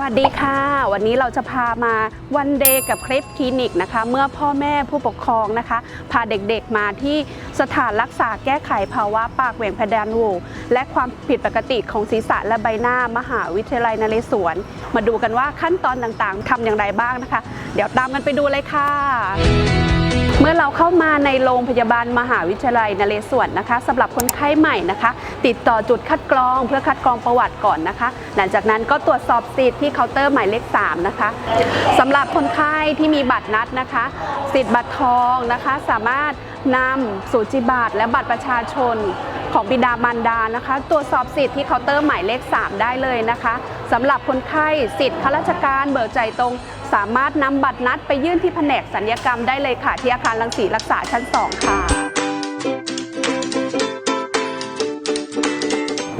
วัสดีค่ะ วันนี้เราจะพามาวันเดย์กับคลิปคลินิกนะคะ เมื่อพ่อแม่ผู้ปกครองนะคะ พาเด็กๆมาที่สถานรักษาแก้ไขภาวะปากเหว่งแพดานโวและความผิดปกติของศีรษะและใบหน้ามหาวิทยาลัยนเรศวร มาดูกันว่าขั้นตอนต่างๆทำอย่างไรบ้างนะคะ เดี๋ยวตามกันไปดูเลยค่ะ เมื่อเราเข้ามาในโรงพยาบาลมหาวิทยาลัยนเรศวรนะคะสำหรับคนไข้ใหม่นะคะ ติดต่อจุดคัดกรองเพื่อคัดกรองประวัติก่อนนะคะ หลังจากนั้นก็ตรวจสอบสิทธิ์ที่เคาน์เตอร์หมายเลข3นะคะสำหรับคนไข้ที่มีบัตรนัดนะคะ สิทธิ์บัตรทองนะคะ สามารถนำสูจิบัตรและบัตรประชาชน ของบิดามารดานะคะ ตรวจสอบสิทธิ์ที่เคาน์เตอร์หมายเลข 3 ได้เลยนะคะสำหรับคนไข้สิทธิ์ข้าราชการเบิกใจายตรง สามารถนำบัตรนัดไปยื่นที่แผนกสัญญกรรมได้เลยค่ะ ที่อาคารรังสีรักษาชั้น 2 ค่ะ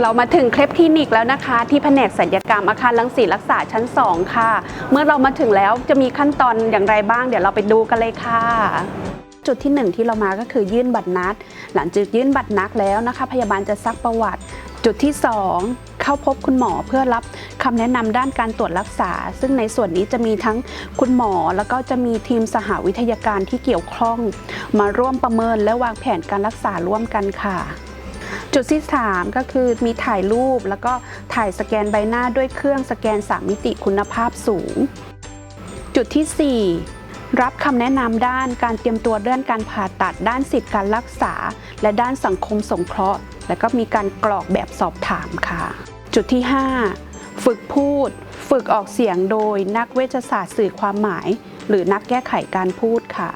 เรามาถึงเคลปคลินิกแล้วนะคะ ที่แผนกสัญญกรรมอาคารรังสีรักษาชั้น 2 ค่ะ เมื่อเรามาถึงแล้วจะมีขั้นตอนอย่างไรบ้าง เดี๋ยวเราไปดูกันเลยค่ะ จุดที่หนึ่งที่เรามาก็คือยื่นบัตรนัด หลังจากยื่นบัตรนัดแล้วนะคะ พยาบาลจะซักประวัติ จุดที่ 2 เข้าพบคุณหมอเพื่อรับคำแนะนำด้านการตรวจรักษา ซึ่งในส่วนนี้จะมีทั้งคุณหมอแล้วก็จะมีทีมสหวิทยาการที่เกี่ยวข้อง มาร่วมประเมินและวางแผนการรักษาร่วมกันค่ะจุดที่ 3 ก็คือมีถ่ายรูปแล้วก็ถ่ายสแกนใบหน้าด้วยเครื่องสแกน 3 มิติคุณภาพสูง จุดที่ 4 รับคำแนะนำด้านการเตรียมตัวเรื่องการผ่าตัดด้านสิทธิการรักษา และด้านสังคมสงเคราะห์ และก็มีการกรอกแบบสอบถามค่ะ จุดที่ 5 ฝึกพูด ฝึกออกเสียงโดยนักเวชศาสตร์สื่อความหมาย หรือนักแก้ไขการพูดค่ะ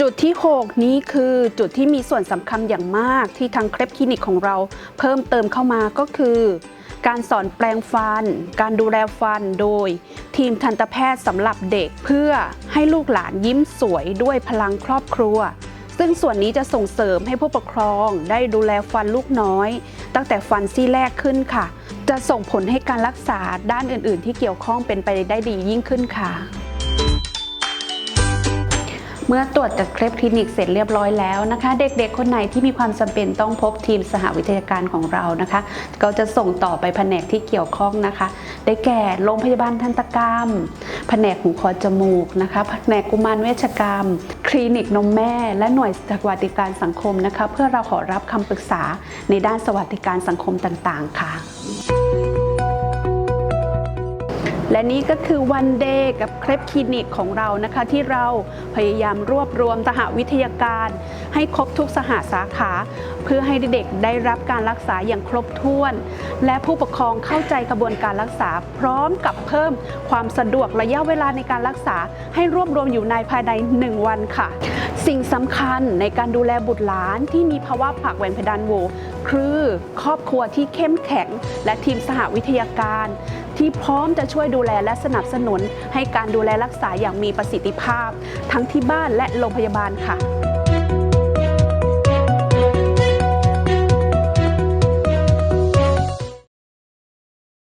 จุดที่ 6 นี้คือจุดที่มีส่วนสำคัญอย่างมากที่ทางเคลปคลินิกของเราเพิ่มเติมเข้ามาก็คือ การสอนแปลงฟัน การดูแลฟันโดย ทีมทันตแพทย์สำหรับเด็กเพื่อให้ลูกหลานยิ้มสวยด้วยพลังครอบครัว ซึ่งส่วนนี้จะส่งเสริมให้ผู้ปกครองได้ดูแลฟันลูกน้อย ตั้งแต่ฟันซี่แรกขึ้นค่ะ จะส่งผลให้การรักษาด้านอื่น ๆ ที่เกี่ยวข้องเป็นไปได้ดียิ่งขึ้นค่ะ เมื่อตรวจจากเคลปคลินิกเสร็จเรียบร้อยแล้วนะคะ เด็กๆ คนไหนที่มีความจำเป็นต้องพบทีมสหวิทยาการของเรานะคะ ก็จะส่งต่อไปแผนกที่เกี่ยวข้องนะคะ ได้แก่โรงพยาบาลทันตกรรม แผนกหูคอจมูกนะคะแผนกกุมารเวชกรรม คลินิกนมแม่ และหน่วยสวัสดิการสังคมนะคะ เพื่อเราขอรับคำปรึกษาในด้านสวัสดิการสังคมต่างๆ ค่ะ และนี่ก็คือวันเดย์กับเคลปคลินิกของเรานะคะที่เราพยายามรวบรวมสหวิทยาการ ให้ครบทุกสหสาขา เพื่อให้เด็กได้รับการรักษาอย่างครบถ้วน และผู้ปกครองเข้าใจกระบวนการรักษา พร้อมกับเพิ่มความสะดวกระยะเวลาในการรักษา ให้รวบรวมอยู่ในภายใน 1 วันค่ะ สิ่งสำคัญในการดูแลบุตรหลานที่มีภาวะปากแหว่งเพดานโหวคือครอบครัวที่เข้มแข็ง และทีมสหวิทยาการ ที่พร้อมจะช่วยดูแลและสนับสนุน ให้การดูแลรักษาอย่างมีประสิทธิภาพ ทั้งที่บ้านและโรงพยาบาลค่ะ